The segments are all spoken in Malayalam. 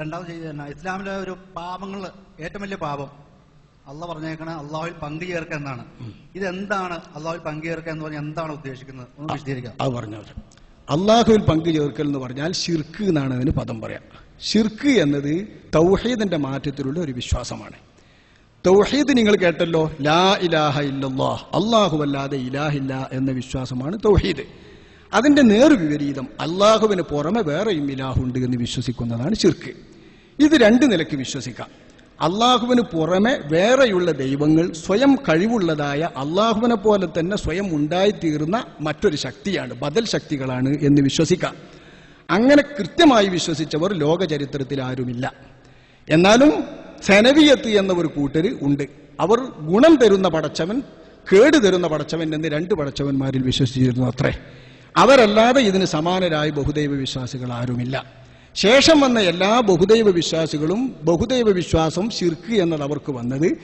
രണ്ടാമത് ചെയ്യുന്ന ഇസ്ലാമിലെ ഒരു പാപങ്ങൾ ഏറ്റവും വലിയ പാപം. അള്ള പറഞ്ഞേക്കണ അള്ളാഹുവിൽ പങ്കു ചേർക്കുക എന്നാണ് ഇതെന്താണ് അള്ളാഹുവിൽ പങ്കു ചേർക്കുക എന്ന് പറഞ്ഞാൽ എന്താണ് ഉദ്ദേശിക്കുന്നത്? ഒന്ന് വിശദീകരിക്കാം. അത് പറഞ്ഞത് അള്ളാഹുവിൽ പങ്കു ചേർക്കൽ എന്ന് പറഞ്ഞാൽ ഷിർക്ക് എന്നാണ് അതിന് പദം പറയാം. ഷിർക്ക് എന്നത് തൗഹീദിന്റെ മാറ്റത്തിലുള്ള ഒരു വിശ്വാസമാണ്. തൗഹീദ് നിങ്ങൾ കേട്ടല്ലോ ലാ ഇലാഹ ഇല്ലല്ലാഹ്. അള്ളാഹു അല്ലാതെ ഇലാഹില്ല എന്ന വിശ്വാസമാണ് തൗഹീദ്. അതിന്റെ നേർ വിപരീതം അള്ളാഹുവിന് പുറമെ വേറെയും ഇലാഹുണ്ട് എന്ന് വിശ്വസിക്കുന്നതാണ് ചിർക്ക് ഇത് രണ്ട് നിലയ്ക്ക് വിശ്വസിക്കാം. അള്ളാഹുവിന് പുറമെ വേറെയുള്ള ദൈവങ്ങൾ സ്വയം കഴിവുള്ളതായ അള്ളാഹുവിനെ പോലെ തന്നെ സ്വയം ഉണ്ടായിത്തീർന്ന മറ്റൊരു ശക്തിയാണ് ബദൽ ശക്തികളാണ് എന്ന് വിശ്വസിക്കാം. അങ്ങനെ കൃത്യമായി വിശ്വസിച്ചവർ ലോക ചരിത്രത്തിൽ ആരുമില്ല. എന്നാലും സെനവിയത്ത് എന്ന ഒരു കൂട്ടര് ഉണ്ട്. അവർ ഗുണം തരുന്ന പടച്ചവൻ കേട് തരുന്ന പടച്ചവൻ എന്ന് രണ്ട് പടച്ചവന്മാരിൽ വിശ്വസിച്ചിരുന്നു അത്രേ. അവരല്ലാതെ ഇതിന് സമാനരായ ബഹുദൈവ വിശ്വാസികൾ ആരുമില്ല. ശേഷം വന്ന എല്ലാ ബഹുദൈവ വിശ്വാസികളും ബഹുദൈവ വിശ്വാസം ശിർക്ക് എന്നത് അവർക്ക് വന്നത്.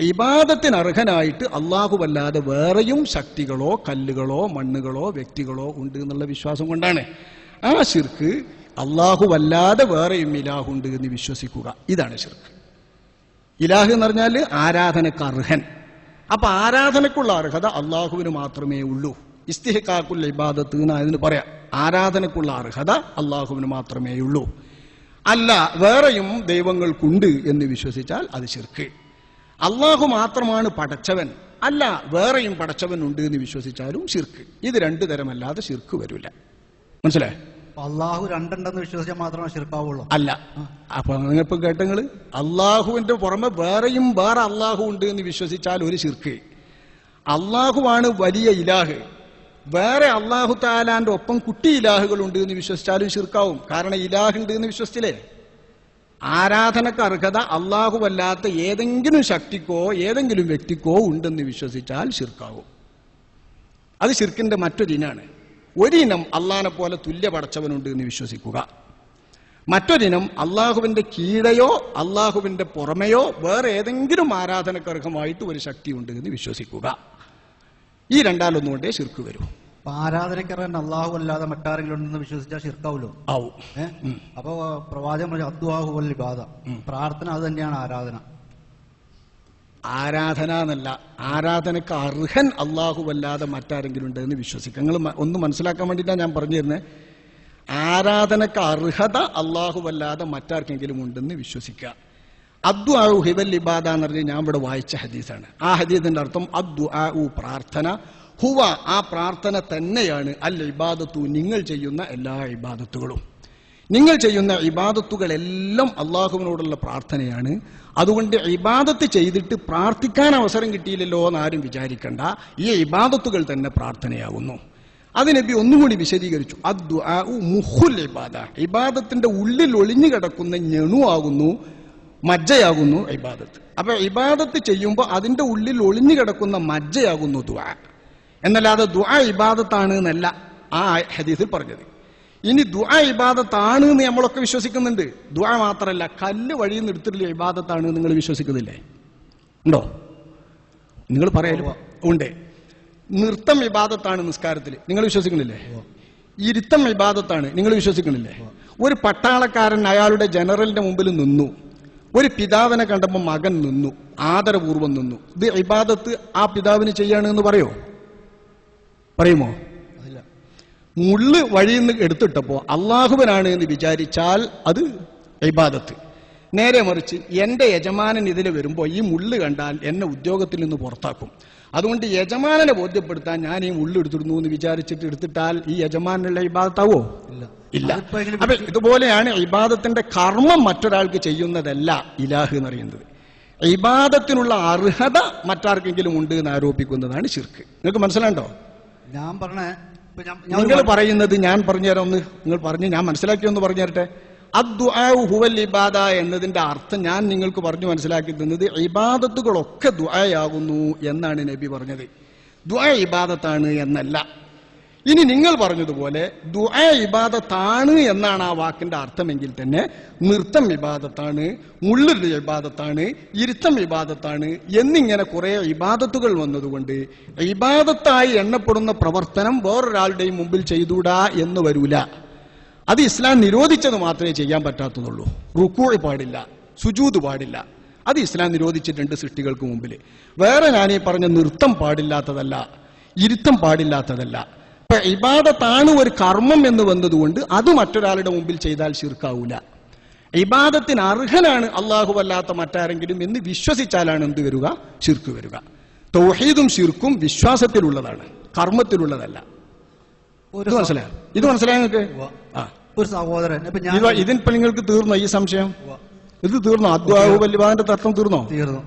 ഇബാദത്തിന് അർഹനായിട്ട് അള്ളാഹുവല്ലാതെ വേറെയും ശക്തികളോ കല്ലുകളോ മണ്ണുകളോ വ്യക്തികളോ ഉണ്ട് എന്നുള്ള വിശ്വാസം കൊണ്ടാണ്. ആ ശിർക്ക് അള്ളാഹുവല്ലാതെ വേറെയും ഇലാഹുണ്ട് എന്ന് വിശ്വസിക്കുക. ഇതാണ് ശിർക്ക്. ഇലാഹ് എന്ന് പറഞ്ഞാൽ ആരാധനക്ക് അർഹൻ. അപ്പൊ ആരാധനക്കുള്ള അർഹത അള്ളാഹുവിന് മാത്രമേ ഉള്ളൂ. ഇസ്തിഹക്കാക്കുൽ ഇബാദത്ത് എന്നാണ് ഇതിന് പറയാം. ആരാധനക്കുള്ള അർഹത അള്ളാഹുവിന് മാത്രമേ ഉള്ളൂ അല്ല വേറെയും ദൈവങ്ങൾക്കുണ്ട് എന്ന് വിശ്വസിച്ചാൽ അത് ശിർക്ക്. അള്ളാഹു മാത്രമാണ് പടച്ചവൻ. അല്ല വേറെയും പടച്ചവൻ ഉണ്ട് എന്ന് വിശ്വസിച്ചാലും ശിർക്ക്. ഇത് രണ്ടു തരമല്ലാതെ ശിർക്ക് വരില്ല. മനസ്സിലായോ? അള്ളാഹു രണ്ടുണ്ടെന്ന് വിശ്വസിച്ചാൽ മാത്രമേ ശിർക്കാവുള്ളൂ. അല്ല. അപ്പൊ നിങ്ങളിപ്പോ കേട്ടങ്ങൾ? അള്ളാഹുവിന്റെ പുറമെ വേറെയും വേറെ അള്ളാഹു ഉണ്ട് എന്ന് വിശ്വസിച്ചാൽ ഒരു ശിർക്ക്. അള്ളാഹുവാണ് വലിയ ഇലാഹ്. വേറെ അള്ളാഹു താലാന്റെ ഒപ്പം കുട്ടി ഇലാഹുകൾ ഉണ്ട് എന്ന് വിശ്വസിച്ചാലും ശിർക്കാവും. കാരണം ഇലാഹ് ഉണ്ട് എന്ന് വിശ്വസിച്ചില്ലേ? ആരാധനക്ക് അർഹത വല്ലാത്ത ഏതെങ്കിലും ശക്തിക്കോ ഏതെങ്കിലും വ്യക്തിക്കോ ഉണ്ടെന്ന് വിശ്വസിച്ചാൽ ശിർക്കാവും. അത് ശിർക്കിന്റെ മറ്റൊരിനാണ് ഒരിനം അള്ളാനെ പോലെ തുല്യ പടച്ചവനുണ്ട് എന്ന് വിശ്വസിക്കുക. മറ്റൊരിനം അള്ളാഹുവിന്റെ കീഴയോ അള്ളാഹുവിന്റെ പുറമെയോ വേറെ ഏതെങ്കിലും ആരാധനക്കർഹമായിട്ട് ഒരു ശക്തി ഉണ്ട് എന്ന് വിശ്വസിക്കുക. ഈ രണ്ടാലൊന്നും കൊണ്ടേ ശിർക്ക് വരൂ. അപ്പൊ ആരാധനക്കറിയാൻ അള്ളാഹു അല്ലാതെ മറ്റാരെങ്കിലും ഉണ്ടെന്ന് വിശ്വസിച്ചാൽ ശിർക്കാവുള്ളൂ ആവും അപ്പൊ പ്രവാചകൻ അദ്വാഹു വൽ ബാധ പ്രാർത്ഥന അത് തന്നെയാണ് ആരാധന. ആരാധന എന്നല്ല ആരാധനക്ക് അർഹൻ അള്ളാഹു അല്ലാതെ മറ്റാരെങ്കിലും ഉണ്ട് എന്ന് വിശ്വസിക്കുക. നിങ്ങൾ ഒന്ന് മനസ്സിലാക്കാൻ വേണ്ടിയിട്ടാണ് ഞാൻ പറഞ്ഞു തരുന്നത് ആരാധനക്ക് അർഹത അള്ളാഹു അല്ലാതെ മറ്റാർക്കെങ്കിലും ഉണ്ടെന്ന് വിശ്വസിക്കുക. അദ്ദു ആ ഹിവൽ ഇബാദ എന്ന് പറഞ്ഞ് ഞാൻ ഇവിടെ വായിച്ച ഹദീസാണ്. ആ ഹദീസിന്റെ അർത്ഥം അദ്ദു ആഉ പ്രാർത്ഥന. ഹുവ ആ പ്രാർത്ഥന തന്നെയാണ് അൽ ഇബാദത്തു നിങ്ങൾ ചെയ്യുന്ന എല്ലാ ഇബാദത്തുകളും. നിങ്ങൾ ചെയ്യുന്ന ഇബാദത്തുകളെല്ലാം അള്ളാഹുവിനോടുള്ള പ്രാർത്ഥനയാണ്. അതുകൊണ്ട് ഇബാദത്ത് ചെയ്തിട്ട് പ്രാർത്ഥിക്കാൻ അവസരം കിട്ടിയില്ലല്ലോ എന്ന് ആരും വിചാരിക്കണ്ട. ഈ ഇബാദത്തുകൾ തന്നെ പ്രാർത്ഥനയാകുന്നു അത് നബി ഒന്നുകൂടി വിശദീകരിച്ചു. അദ്ദുആഉ മുഹുൽ ഇബാദ. ഇബാദത്തിന്റെ ഉള്ളിൽ ഒളിഞ്ഞു കിടക്കുന്ന ഞെണുവാകുന്നു മജ്ജയാകുന്നു. ഇബാദത്ത്. അപ്പൊ ഇബാദത്ത് ചെയ്യുമ്പോൾ അതിന്റെ ഉള്ളിൽ ഒളിഞ്ഞു കിടക്കുന്ന മജ്ജയാകുന്നു ദുആ. എന്നല്ലാതെ ദുആ ഇബാദത്താണ് എന്നല്ല ആ ഹദീസിൽ പറഞ്ഞത്. ഇനി ദുആ ഇബാദത്താണ് എന്ന് നമ്മളൊക്കെ വിശ്വസിക്കുന്നുണ്ട്. ദുആ മാത്രമല്ല കല്ല് വഴിയിൽ നിന്ന് എടുത്തിട്ടില്ല ഇബാദത്താണ് നിങ്ങൾ വിശ്വസിക്കുന്നില്ലേ? ഉണ്ടോ? നിങ്ങൾ പറയാലോ? ഉണ്ട്. നൃത്തം ഇബാദത്താണ് നിസ്കാരത്തിൽ. നിങ്ങൾ വിശ്വസിക്കുന്നില്ലേ? ഇരുത്തം ഇബാദത്താണ്. നിങ്ങൾ വിശ്വസിക്കുന്നില്ലേ? ഒരു പട്ടാളക്കാരൻ അയാളുടെ ജനറലിന്റെ മുമ്പിൽ നിന്നു. ഒരു പിതാവിനെ കണ്ടപ്പോൾ മകൻ നിന്നു ആദരപൂർവം നിന്നു. ഇത് ഇബാദത്ത് ആ പിതാവിന് ചെയ്യാണെന്ന് പറയോ? പറയുമോ? അതില്ല. മുള്ള് വഴിയിൽ നിന്ന് എടുത്തിട്ടപ്പോ അള്ളാഹുവനാണ് എന്ന് വിചാരിച്ചാൽ അത് ഇബാദത്ത്. നേരെ മറിച്ച് എന്റെ യജമാനൻ ഇതിൽ വരുമ്പോൾ ഈ മുള്ള് കണ്ടാൽ എന്നെ ഉദ്യോഗത്തിൽ നിന്ന് പുറത്താക്കും. അതുകൊണ്ട് യജമാനനെ ബോധ്യപ്പെടുത്താൻ ഞാൻ ഈ മുള്ള് എടുത്തിരുന്നു എന്ന് വിചാരിച്ചിട്ട് എടുത്തിട്ടാൽ ഈ യജമാനുള്ള ഇബാദത്താവോ? ഇല്ല. ഇല്ല. അപ്പൊ ഇതുപോലെയാണ് ഇബാദത്തിന്റെ കർമ്മം മറ്റൊരാൾക്ക് ചെയ്യുന്നതല്ല ഇലാഹ് എന്ന് പറയുന്നത്. ഇബാദത്തിനുള്ള അർഹത മറ്റാർക്കെങ്കിലും ഉണ്ട് എന്ന് ആരോപിക്കുന്നതാണ് ശിർക്ക്. നിങ്ങൾക്ക് മനസ്സിലാണ്ടോ? ഞാൻ പറഞ്ഞ നിങ്ങൾ പറയുന്നത് ഞാൻ പറഞ്ഞുതരാം ഒന്ന്. നിങ്ങൾ പറഞ്ഞ് ഞാൻ മനസ്സിലാക്കിയൊന്ന് പറഞ്ഞു തരട്ടെ ഹുവൽ ഇബാദ എന്നതിന്റെ അർത്ഥം ഞാൻ നിങ്ങൾക്ക് പറഞ്ഞു മനസ്സിലാക്കി തന്നത് ഇബാദത്തുകളൊക്കെ ദ്വായയാകുന്നു എന്നാണ് നബി പറഞ്ഞത്. ദുആ ഇബാദത്താണ് എന്നല്ല. ഇനി നിങ്ങൾ പറഞ്ഞതുപോലെ ദുആ ഇബാദത്താണ് എന്നാണ് ആ വാക്കിന്റെ അർത്ഥമെങ്കിൽ തന്നെ നൃത്തം ഇബാദത്താണ് മുള്ളുള്ള ഇബാദത്താണ് ഇരുത്തം ഇബാദത്താണ് എന്നിങ്ങനെ കുറെ ഇബാദത്തുകൾ വന്നതുകൊണ്ട് ഇബാദത്തായി എണ്ണപ്പെടുന്ന പ്രവർത്തനം വേറൊരാളുടെയും മുമ്പിൽ ചെയ്തൂടാ എന്ന് വരൂല. അത് ഇസ്ലാം നിരോധിച്ചത് മാത്രമേ ചെയ്യാൻ പറ്റാത്തതുള്ളൂ റുക്കൂഴ് പാടില്ല സുജൂത് പാടില്ല. അത് ഇസ്ലാം നിരോധിച്ചിട്ടുണ്ട് സൃഷ്ടികൾക്ക് മുമ്പിൽ വേറെ ഞാനീ പറഞ്ഞ നൃത്തം പാടില്ലാത്തതല്ല ഇരുത്തം പാടില്ലാത്തതല്ല. ഇപ്പൊ ഇബാദത്താണ് ഒരു കർമ്മം എന്ന് വന്നതുകൊണ്ട് അത് മറ്റൊരാളുടെ മുമ്പിൽ ചെയ്താൽ ശിർക്കാവൂല. ഇബാദത്തിന് അർഹനാണ് അല്ലാത്ത മറ്റാരെങ്കിലും എന്ന് വിശ്വസിച്ചാലാണ് എന്ത് വരിക? ശിർക്ക് വരിക. തൗഹീദും ശിർക്കും വിശ്വാസത്തിലുള്ളതാണ് കർമ്മത്തിലുള്ളതല്ല. ഇത് മനസ്സിലായോ? ഇത് മനസ്സിലായോ നിങ്ങൾക്ക്. ഒരു സഹോദരൻ. ഇപ്പൊ ഞാൻ ഇത് ഇതിനിപ്പോ നിങ്ങൾക്ക് തീർന്നോ ഈ സംശയം? ഇത് തീർന്നോ? അദ്വാഹു വല്യബാദിന്റെ തർക്കം തീർന്നോ? തീർന്നു.